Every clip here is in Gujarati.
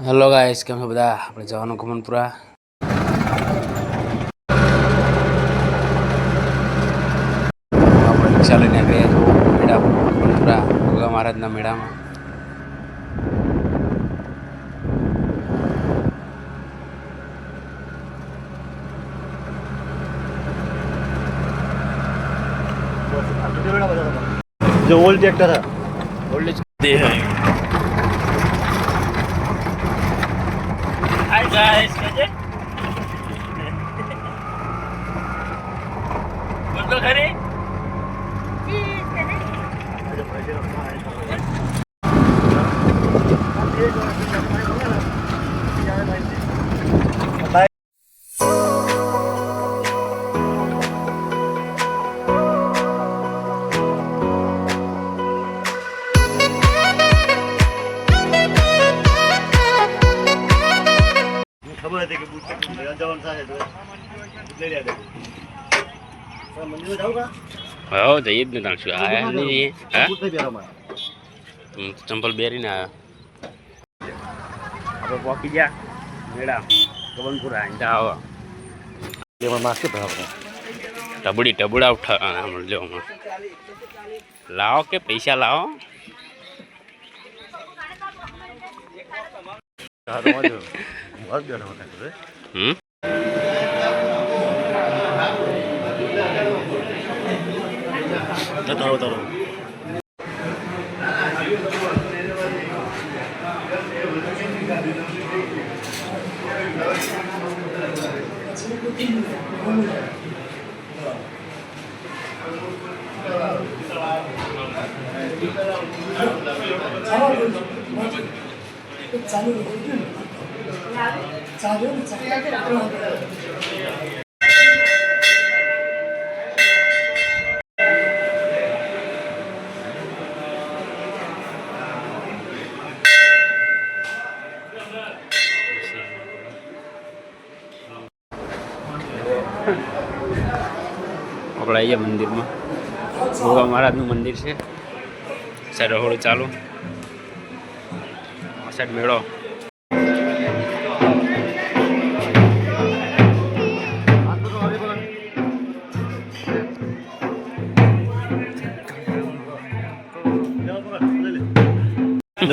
હેલો ગાઈસ કેમ છો બધા આપણે જવાનું ગમનપુરા આપણે રિક્ષા લઈને ગયા છો મેળા ગમનપુરા ગોગા મહારાજના મેળામાં जो ओल्ड ट्रैक्टर है ઓલ્ડ હાય ગાઈસ કેજે બોલ કે બુટ જવાનું તો લઈ રહ્યા મંદિર જાવ કા? હો જઈએ જ ને તાણ શું? નહીં ચંપલ બેરીને આવ્યા. આપણે પહોંચી ગયા મેળા ગમનપુરા અહીં આવો. એમાં પહેરવા ટબડી ટબડા ઉઠા જો લાવો કે પૈસા લાવો? સારું 응? 나 따라와 따라와. 잘하고 잘하고 તારો તારો આપણે મંદિરમાં. ભોગા મહારાજનું મંદિર છે. સાઈડ રહોડું ચાલુ. સાઈડ મેળો.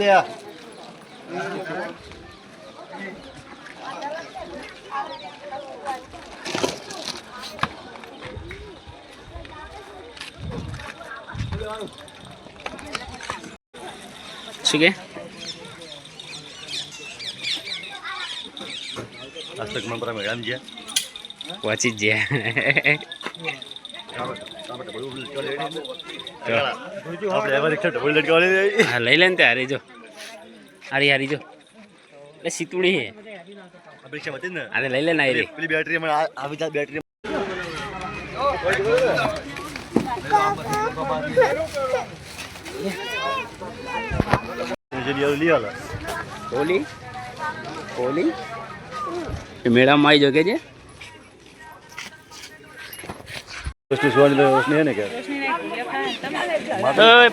લે આ. શું કે આજ તક મને બધા મેળામાં ગયા પહોંચી જ ગયા આપણે એમાં રિક્ષા ડબલ ડેટ કરવા લઈ હા લઈ લે ને તે હારી જો હારી હારી જો એટલે સીતુડી હે આ રિક્ષા હતી ને આને લઈ લે ને હારી પેલી બેટરી હમણાં આ- આવી જાય બેટરી જે લઈ લઈ આલા કોલી કોલી એ મેળામાં આવી જો કે છે?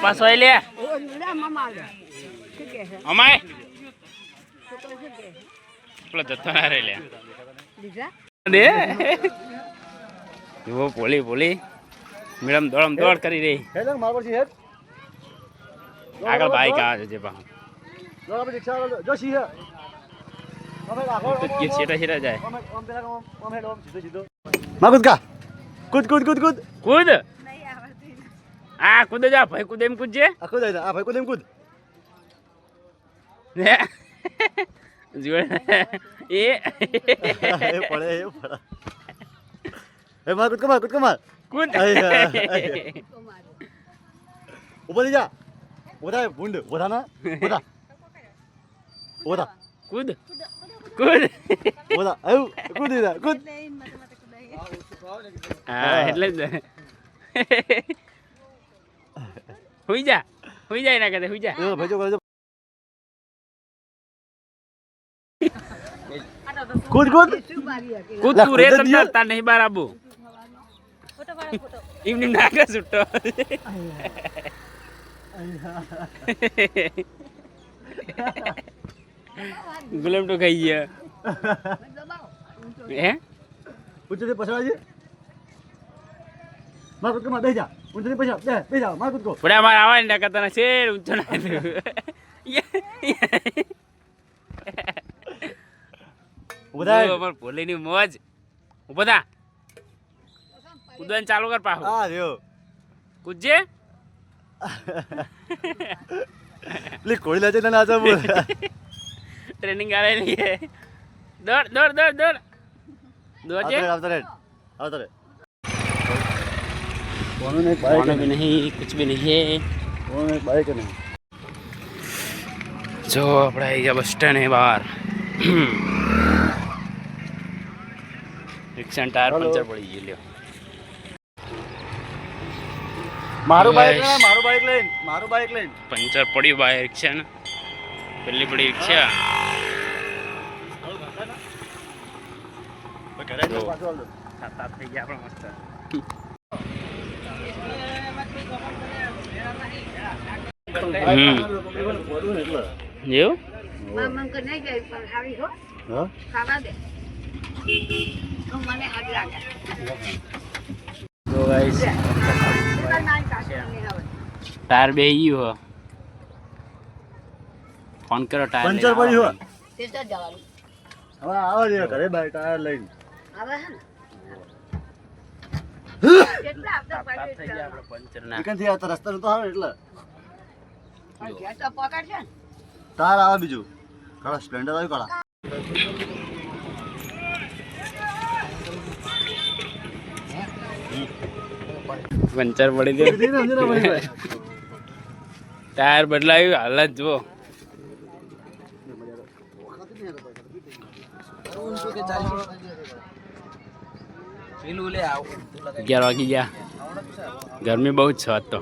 પાછો આઈ લે. અમાય. જતો ના રે લે. જુઓ પોલી પોલી. મેડમ દોડમ દોડ કરી રહી. આગળ બાઈક આવે છે જો જો છેટા છેટા જાય અમે ઓમ પેલા ઓમ ઓમ હેડ ઓમ સીધો સીધો માગુદ કા કૂદ કૂદ કૂદ કૂદ કૂદ આ કૂદ જા ભાઈ કૂદ એમ કૂદજે આખો જાય આ ભાઈ કૂદ એમ કૂદ એ એ પડે એ પડે એ માર કૂદ કમાર કૂદ કમાર કુદ. ઉપર જા ઓધા ભૂંડ ઓધા ના કુદ કુદ ઓધા આવ કૂદ દીધા કૂદ હા એટલે જ ને. હુઈ જા. હુઈ જાય એના કદે હુઈ જા. એ ભજો કરજો કૂદ કૂદ કૂદ તું રે કૂદ બાર આબુ ફોટો તાર ફોટો બાર આબુ સુટ્ટો આયા છૂટો ગુલામ તો ખાઈ ગયા. હે? માર બેસી જા. ઊંચે પછાડ બે જા માર કૂદ કો પડ્યા મારે આવા ને કરતા ના શેર ઊંચો ના મોજ. ઊભો થા. કૂદવાનું ચાલુ કર પાછું. રહ્યો. કૂદજે. પેલી કોળી લાજે ના નાચા બોલ ટ્રેનિંગ આવેલી છે. દોડ દોડ દોડ દોડ. દોડ છે? આવતો રે આવતો રે કોનો નહીં બાઈક કોનો ભી નહીં કુછ ભી નહીં હે. કોનો નહીં બાઈક નહીં. જો આપણે આવી ગયા બસ સ્ટેન્ડ એ બહાર. રિક્ષા ટાયર પંચર પડી ગયું લ્યો. મારું બાઈક લઈને મારું બાઈક લઈને મારું બાઈક લઈને. પંચર પડ્યું બાઈક રિક્ષા ને. પેલી પડી રિક્ષા ટાયર બે ગયું હો ફોન કરો ટાયર પંચર પડ્યું હો. તે તો જવાનું હવે આવો ઘરે બાય ટાયર લઈને આવે હે ને? કેટલા આપતા થઈ ગયા આપણે પંચર ના આવતા રસ્તા આવે એટલે? તો ને. તાર આવે બીજું. કાળા સ્પ્લેન્ડર આવ્યું કાળા. પંચર પડી ગયું. ટાયર બદલાયું હાલત જુઓ. અગિયાર વાગી ગયા ગરમી બહુ જ છે આજ તો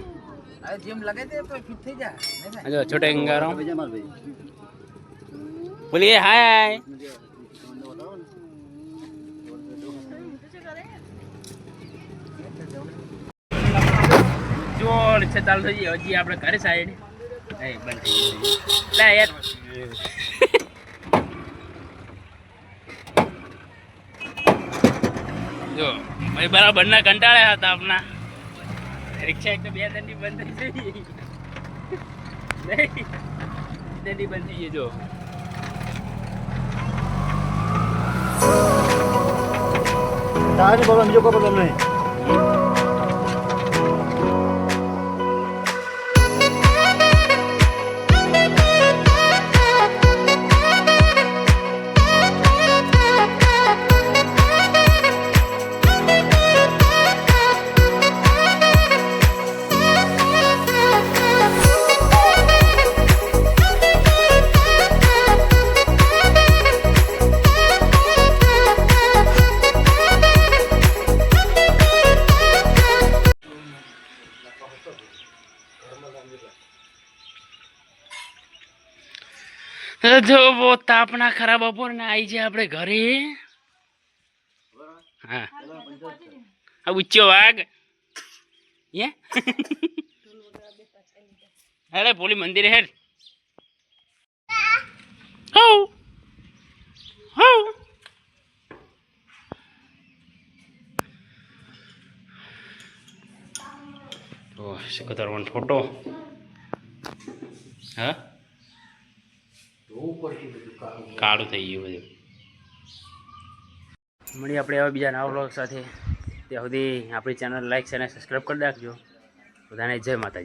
આ જો છોટે અંગારો બીજા માર ભાઈ બોલીએ હાય જો રિક્ષા ચાલુ થઈ ગઈ હજી આપણે ઘરે સાઈડ એ બંધ થઈ ગઈ લે યાર જો ભાઈ બરાબર બંને કંટાળ્યા હતા આપના રિક્ષા એક તો બે દંડી બંધ થઈ ગઈ. દંડી બંધ થઈ જો. તારની પ્રોબ્લેમ બીજો કોઈ પ્રોબ્લેમ નહીં. જો બહુ તાપના ખરાબ બપોરના આવી જાય આપણે ઘરે. હા. આ ઉચ્ચો વાઘ. યે હેડે, પોલી મંદિરે હેડ. હઉ. હઉ. તો સિકતર વન ફોટો? હા? કાળું થઈ ગયું બધું. મળી આપણે હવે બીજા નવા બ્લોગ સાથે. ત્યાં સુધી આપણી ચેનલ લાઈક અને સબસ્ક્રાઈબ કરી નાખજો. બધાને જય માતાજી.